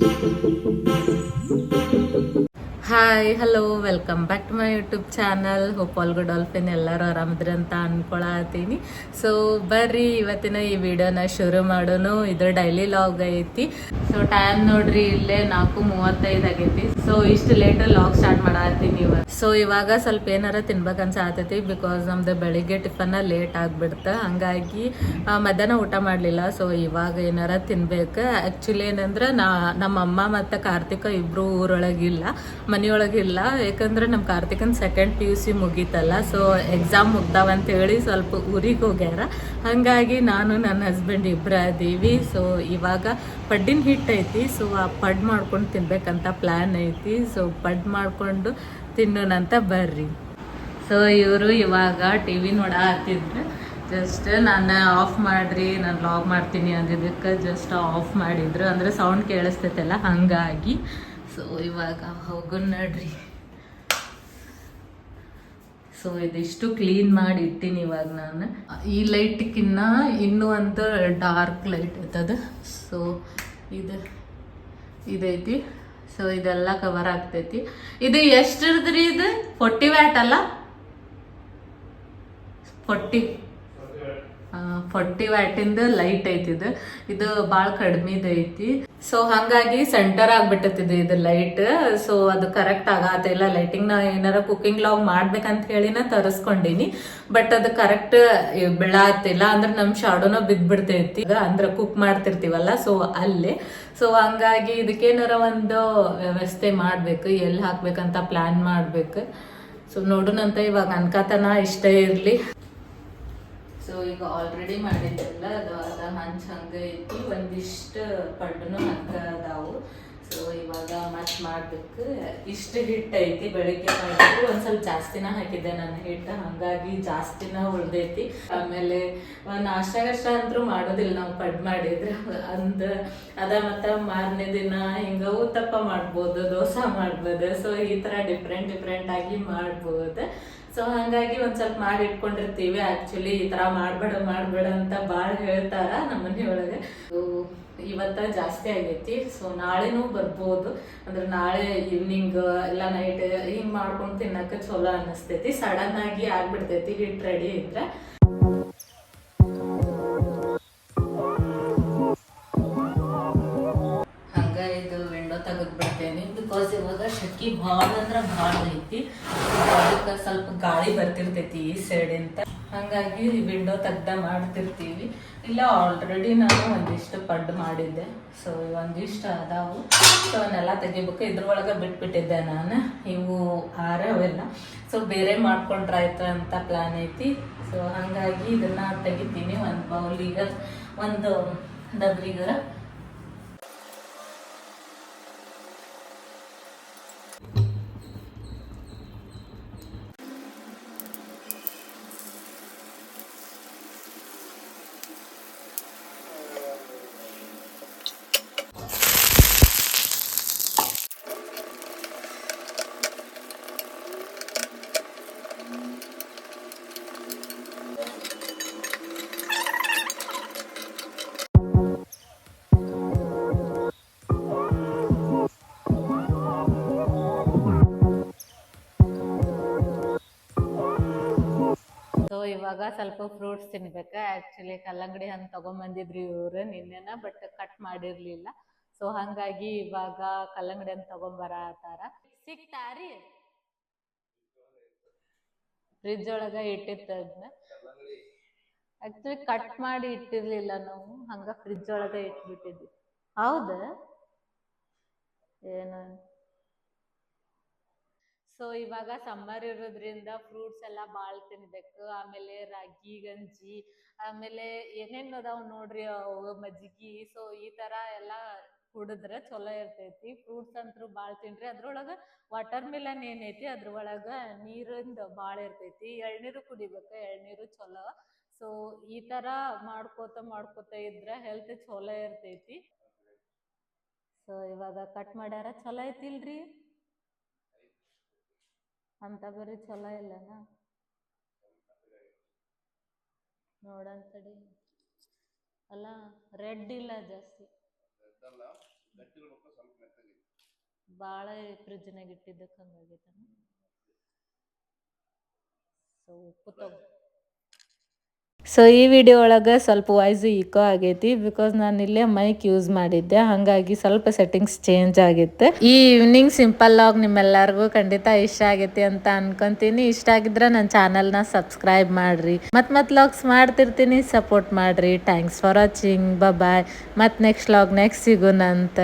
thank you hi hello welcome back to my YouTube channel hope all good all fine ಎಲ್ಲರೂ ಆರಾಮದ್ರಿ ಅಂತ ಅನ್ಕೊಳತೀನಿ so ಬರ್ರಿ, ಇವತ್ತಿನ ಈ ವಿಡಿಯೋನ ಶುರು ಮಾಡೋನು. ಇದು ಡೈಲಿ ಲಾಗ್ ಐತಿ. ಸೊ ಟೈಮ್ ನೋಡ್ರಿ, ಇಲ್ಲೇ ನಾಲ್ಕು ಮೂವತ್ತೈದು ಆಗೈತಿ. ಸೊ ಇಷ್ಟು ಲೇಟ್ ಲಾಗ್ ಸ್ಟಾರ್ಟ್ ಮಾಡತ್ತೀನಿ ಇವಾಗ ಸೊ ಇವಾಗ ಸ್ವಲ್ಪ ಏನಾರ ತಿನ್ಬೇಕನ್ಸ ಆತೈತಿ ಬಿಕಾಸ್ ನಮ್ದು ಬೆಳಿಗ್ಗೆ ಟಿಫನ್ ಲೇಟ್ ಆಗ್ಬಿಡ್ತ. ಹಂಗಾಗಿ ಮಧ್ಯಾಹ್ನ ಊಟ ಮಾಡಲಿಲ್ಲ. ಸೊ ಇವಾಗ ಏನಾರ ತಿನ್ಬೇಕು. ಆ್ಯಕ್ಚುಲಿ ಏನಂದ್ರೆ, ನಾ ನಮ್ಮ ಅಮ್ಮ ಮತ್ತು ಕಾರ್ತಿಕ ಇಬ್ರು ಊರೊಳಗಿಲ್ಲ. ಮನೆಯೊಳಗಿಲ್ಲ. ಯಾಕಂದ್ರೆ ನಮ್ಮ ಕಾರ್ತಿಕನ್ ಸೆಕೆಂಡ್ ಪಿ ಯು ಸಿ ಮುಗೀತಲ್ಲ ಸೊ ಎಕ್ಸಾಮ್ ಮುಗ್ದಾವ ಅಂತ ಹೇಳಿ ಸ್ವಲ್ಪ ಊರಿಗೆ ಹೋಗ್ಯಾರ. ಹಾಗಾಗಿ ನಾನು ನನ್ನ ಹಸ್ಬೆಂಡ್ ಇಬ್ಬರ ಅದೀವಿ ಸೊ ಇವಾಗ ಪಡ್ಡಿನ ಹಿಟ್ಟು ಐತಿ. ಸೊ ಆ ಪಡ್ ಮಾಡ್ಕೊಂಡು ತಿನ್ಬೇಕಂತ ಪ್ಲ್ಯಾನ್ ಐತಿ. ಸೊ ಪಡ್ ಮಾಡಿಕೊಂಡು ತಿನ್ನೋಣಂತ ಬರ್ರಿ. ಸೊ ಇವರು ಇವಾಗ ಟಿ ವಿ ನೋಡ ಜಸ್ಟ್ ನಾನು ಆಫ್ ಮಾಡಿರಿ, ನಾನು ಲಾಗ್ ಮಾಡ್ತೀನಿ ಅಂದಿದ್ದಕ್ಕೆ ಜಸ್ಟ್ ಆಫ್ ಮಾಡಿದ್ರು. ಅಂದರೆ ಸೌಂಡ್ ಕೇಳಿಸ್ತೈತಲ್ಲ, ಹಾಗಾಗಿ. ಸೊ ಇವಾಗ ಹೋಗೋಣ ನಡ್ರಿ. ಸೊ ಇದಿಷ್ಟು ಕ್ಲೀನ್ ಮಾಡಿ ಇಟ್ಟೀನಿ ಇವಾಗ ನಾನು. ಈ ಲೈಟ್ಕಿನ್ನ ಇನ್ನೂ ಅಂತ ಡಾರ್ಕ್ ಲೈಟ್ ಇರ್ತದೆ. ಸೊ ಇದು, ಇದೈತಿ. ಸೊ ಇದೆಲ್ಲ ಕವರ್ ಆಗ್ತೈತಿ. ಇದು ಎಷ್ಟಿರ್ದ್ರಿ ಇದು? ಫೋರ್ಟಿ ವ್ಯಾಟ್ ಅಲ್ಲ? ಫೋರ್ಟಿ ಫೋರ್ಟಿ ವ್ಯಾಟಿಂದ ಲೈಟ್ ಐತಿ ಇದು. ಇದು ಭಾಳ ಕಡಿಮೆದು ಐತಿ ಸೊ ಹಂಗಾಗಿ ಸೆಂಟರ್ ಆಗ್ಬಿಟ್ಟತಿದೆ ಇದು ಲೈಟ್. ಸೊ ಅದು ಕರೆಕ್ಟ್ ಆಗತ್ತಿಲ್ಲ ಲೈಟಿಂಗ್ ನಾ ಏನಾರ ಕುಕಿಂಗ್ ಲಾಗ್ ಮಾಡ್ಬೇಕಂತ ಹೇಳಿನ ತರಿಸ್ಕೊಂಡಿನಿ. ಬಟ್ ಅದು ಕರೆಕ್ಟ್ ಬೀಳತ್ತಿಲ್ಲ ಅಂದ್ರೆ ನಮ್ ಶಾಡೋನ ಬಿದ್ದ್ಬಿಡ್ತೈತಿ ಅಂದ್ರೆ ಕುಕ್ ಮಾಡ್ತಿರ್ತೀವಲ್ಲ ಸೊ ಅಲ್ಲಿ. ಸೊ ಹಂಗಾಗಿ ಇದಕ್ಕೇನಾರ ಒಂದು ವ್ಯವಸ್ಥೆ ಮಾಡ್ಬೇಕು. ಎಲ್ಲಿ ಹಾಕ್ಬೇಕಂತ ಪ್ಲಾನ್ ಮಾಡ್ಬೇಕು. ಸೊ ನೋಡೋಣಂತ ಇವಾಗ ಅನ್ಕಾತನ ಇಷ್ಟ ಇರ್ಲಿ. ಸೊ ಈಗ ಆಲ್ರೆಡಿ ಮಾಡಿದ್ದೆಲ್ಲ. ಅದು, ಅದ ಹಂಚ್ ಹಂಗೆ ಐತಿ ಒಂದಿಷ್ಟು ಪಡ್ಡುನು ಹಂಗೆ ಅದಾವು. ಸೊ ಇವಾಗ ಮತ್ತೆ ಮಾಡ್ಬೇಕು. ಇಷ್ಟು ಹಿಟ್ಟು ಐತಿ ಬೆಳಿಗ್ಗೆ ಮಾಡಿದ್ರು ಒಂದ್ ಸ್ವಲ್ಪ ಜಾಸ್ತಿನ ಹಾಕಿದ್ದೆ ನಾನು ಹಿಟ್ಟು ಹಂಗಾಗಿ ಜಾಸ್ತಿನ ಉಳ್ದೈತಿ. ಆಮೇಲೆ ನಾಷ್ಟಾಗಷ್ಟ ಅಂತೂ ಮಾಡೋದಿಲ್ಲ ನಾವು ಪಡ್ ಮಾಡಿದ್ರೆ. ಅಂದ, ಅದ ಮತ್ತ ಮಾರನೇ ದಿನ ಹಿಂಗ ಉತ್ತಪ್ಪ ಮಾಡ್ಬೋದು, ದೋಸೆ ಮಾಡ್ಬೋದು. ಸೊ ಈ ತರ ಡಿಫ್ರೆಂಟ್ ಡಿಫ್ರೆಂಟ್ ಆಗಿ ಮಾಡ್ಬೋದು. ಸೊ ಹಂಗಾಗಿ ಒಂದ್ ಸ್ವಲ್ಪ ಮಾಡಿ ಇಟ್ಕೊಂಡಿರ್ತೀವಿ. ಆಕ್ಚುಲಿ ಈ ತರ ಮಾಡ್ಬೇಡ ಮಾಡ್ಬೇಡ ಅಂತ ಬಾಳ್ ಹೇಳ್ತಾರ ನಮ್ಮ ಮನೆಯೊಳಗೆ. ಇವತ್ತ ಜಾಸ್ತಿ ಆಗೈತಿ. ಸೊ ನಾಳೆನೂ ಬರ್ಬೋದು. ಅಂದ್ರೆ ನಾಳೆ ಈವ್ನಿಂಗ್ ಇಲ್ಲ ನೈಟ್ ಹಿಂಗ್ ಮಾಡ್ಕೊಂಡು ತಿನ್ನಕ ಚಲೋ ಅನಿಸ್ತೈತಿ ಸಡನ್ ಆಗಿ ಆಗ್ಬಿಡ್ತೈತಿ ಹಿಟ್ ರೆಡಿ ಇದ್ರೆ. ಹಂಗ ಇದು ವಿಂಡೋ ತೆಗೆದ್ಬಿಡ ಬಿಕಾಸ್ ಇವಾಗ ಶಕಿ ಭಾಳ ಅಂದ್ರೆ ಭಾಳ ಐತಿ. ಅದಕ್ಕೆ ಸ್ವಲ್ಪ ಗಾಳಿ ಬರ್ತಿರ್ತೈತಿ ಈ ಸೈಡ್ ಅಂತ ಹಂಗಾಗಿ ವಿಂಡೋ ತೆಗ್ದ ಮಾಡ್ತಿರ್ತೀವಿ. ಇಲ್ಲ ಆಲ್ರೆಡಿ ನಾನು ಒಂದಿಷ್ಟು ಪಡ್ ಮಾಡಿದ್ದೆ. ಸೊ ಒಂದಿಷ್ಟು ಅದಾವು. ಸೊ ಅವನ್ನೆಲ್ಲ ತೆಗಿಬೇಕು. ಇದ್ರೊಳಗೆ ಬಿಟ್ಬಿಟ್ಟಿದ್ದೆ ನಾನು. ಇವು ಆರ ಅವೆಲ್ಲ. ಸೊ ಬೇರೆ ಮಾಡ್ಕೊಂಡ್ರಾಯ್ತು ಅಂತ ಪ್ಲಾನ್ ಐತಿ. ಸೊ ಹಂಗಾಗಿ ಇದನ್ನ ತೆಗಿತೀನಿ. ಒಂದು ಬೌಲಿಗೆ ಒಂದು ಡಬ್ರಿಗರ ಇವಾಗ ಸ್ವಲ್ಪ ಫ್ರೂಟ್ಸ್ ತಿನ್ಬೇಕು. ಆಕ್ಚುಲಿ ಕಲ್ಲಂಗಡಿ ಹಣ್ಣು ತಗೊಂಬಂದಿದ್ರಿ ಇವ್ರು ನಿನ್ನೆನ ಬಟ್ ಕಟ್ ಮಾಡಿರ್ಲಿಲ್ಲ. ಸೊ ಹಂಗಾಗಿ ಇವಾಗ ಕಲ್ಲಂಗಡಿ ಹಣ್ಣು ತಗೊಂಬರತಾರ ಸಿಗ್ತಾರಿ ಫ್ರಿಜ್ ಒಳಗ ಇಟ್ಟಿತ್ತದ್ನ ಆಕ್ಚುಲಿ ಕಟ್ ಮಾಡಿ ಇಟ್ಟಿರ್ಲಿಲ್ಲ ನಾವು. ಹಂಗ ಫ್ರಿಜ್ ಒಳಗ ಇಟ್ಬಿಟ್ಟಿದ್ವಿ. ಹೌದ? ಏನು ಸೊ ಇವಾಗ ಸಮ್ಮರ್ ಇರೋದ್ರಿಂದ ಫ್ರೂಟ್ಸ್ ಎಲ್ಲ ಭಾಳ ತಿನ್ಬೇಕು. ಆಮೇಲೆ ರಾಗಿ, ಗಂಜಿ, ಆಮೇಲೆ ಏನೇನು ಅದಾವ್ ನೋಡ್ರಿ ಅವು, ಮಜ್ಜಿಗೆ. ಸೊ ಈ ತರ ಎಲ್ಲ ಕುಡಿದ್ರೆ ಚಲೋ ಇರ್ತೈತಿ. ಫ್ರೂಟ್ಸ್ ಅಂತೂ ಭಾಳ ತಿನ್ರಿ. ಅದ್ರೊಳಗ ವಾಟರ್ ಮಿಲನ್ ಏನೈತಿ, ಅದ್ರೊಳಗ ನೀರಿಂದ ಭಾಳ ಇರ್ತೈತಿ. ಎಳ್ನೀರು ಕುಡಿಬೇಕು, ಎಳ್ನೀರು ಚಲೋ. ಸೊ ಈ ತರ ಮಾಡ್ಕೋತ ಮಾಡ್ಕೋತ ಇದ್ರೆ ಹೆಲ್ತ್ ಚಲೋ ಇರ್ತೈತಿ. ಸೊ ಇವಾಗ ಕಟ್ ಮಾಡ್ಯಾರ ಚಲೋ ಐತಿಲ್ರಿ? ಅಂತ ಬರೀ ಚಲೋ ಇಲ್ಲನ? ನೋಡನ್ ತಡಿ. ಅಲ್ಲ ರೆಡ್ ಇಲ್ಲ ಜಾಸ್ತಿ. ಭಾಳ ಫ್ರಿಜ್ನಾಗ ಇಟ್ಟಿದ್ದಕ್ಕೆ ಹಂಗಾಗೈತೆ ಸೊ ಉಪ್ಪು ತಗೋ. ಸೊ ಈ ವಿಡಿಯೋ ಒಳಗೆ ಸ್ವಲ್ಪ ವಾಯ್ಸು ಇಕೋ ಆಗೈತಿ ಬಿಕಾಸ್ ನಾನು ಇಲ್ಲೇ ಮೈಕ್ ಯೂಸ್ ಮಾಡಿದ್ದೆ. ಹಾಗಾಗಿ ಸ್ವಲ್ಪ ಸೆಟ್ಟಿಂಗ್ಸ್ ಚೇಂಜ್ ಆಗಿತ್ತು. ಈ ಈವ್ನಿಂಗ್ ಸಿಂಪಲ್ ಆಗಿ ನಿಮ್ಮೆಲ್ಲರಿಗೂ ಖಂಡಿತ ಇಷ್ಟ ಆಗೈತಿ ಅಂತ ಅನ್ಕೊಂತೀನಿ. ಇಷ್ಟ ಆಗಿದ್ರೆ ನನ್ನ ಚಾನಲ್ನ ಸಬ್ಸ್ಕ್ರೈಬ್ ಮಾಡ್ರಿ. ಮತ್ತು ಮತ್ತೆ ಲಾಗ್ಸ್ ಮಾಡ್ತಿರ್ತೀನಿ. ಸಪೋರ್ಟ್ ಮಾಡ್ರಿ. ಥ್ಯಾಂಕ್ಸ್ ಫಾರ್ ವಾಚಿಂಗ್ ಬಾಯ್ ಮತ್ತು ನೆಕ್ಸ್ಟ್ ಲಾಗ್ ನೆಕ್ಸ್ಟ್ ಸಿಗೋಣಂತ.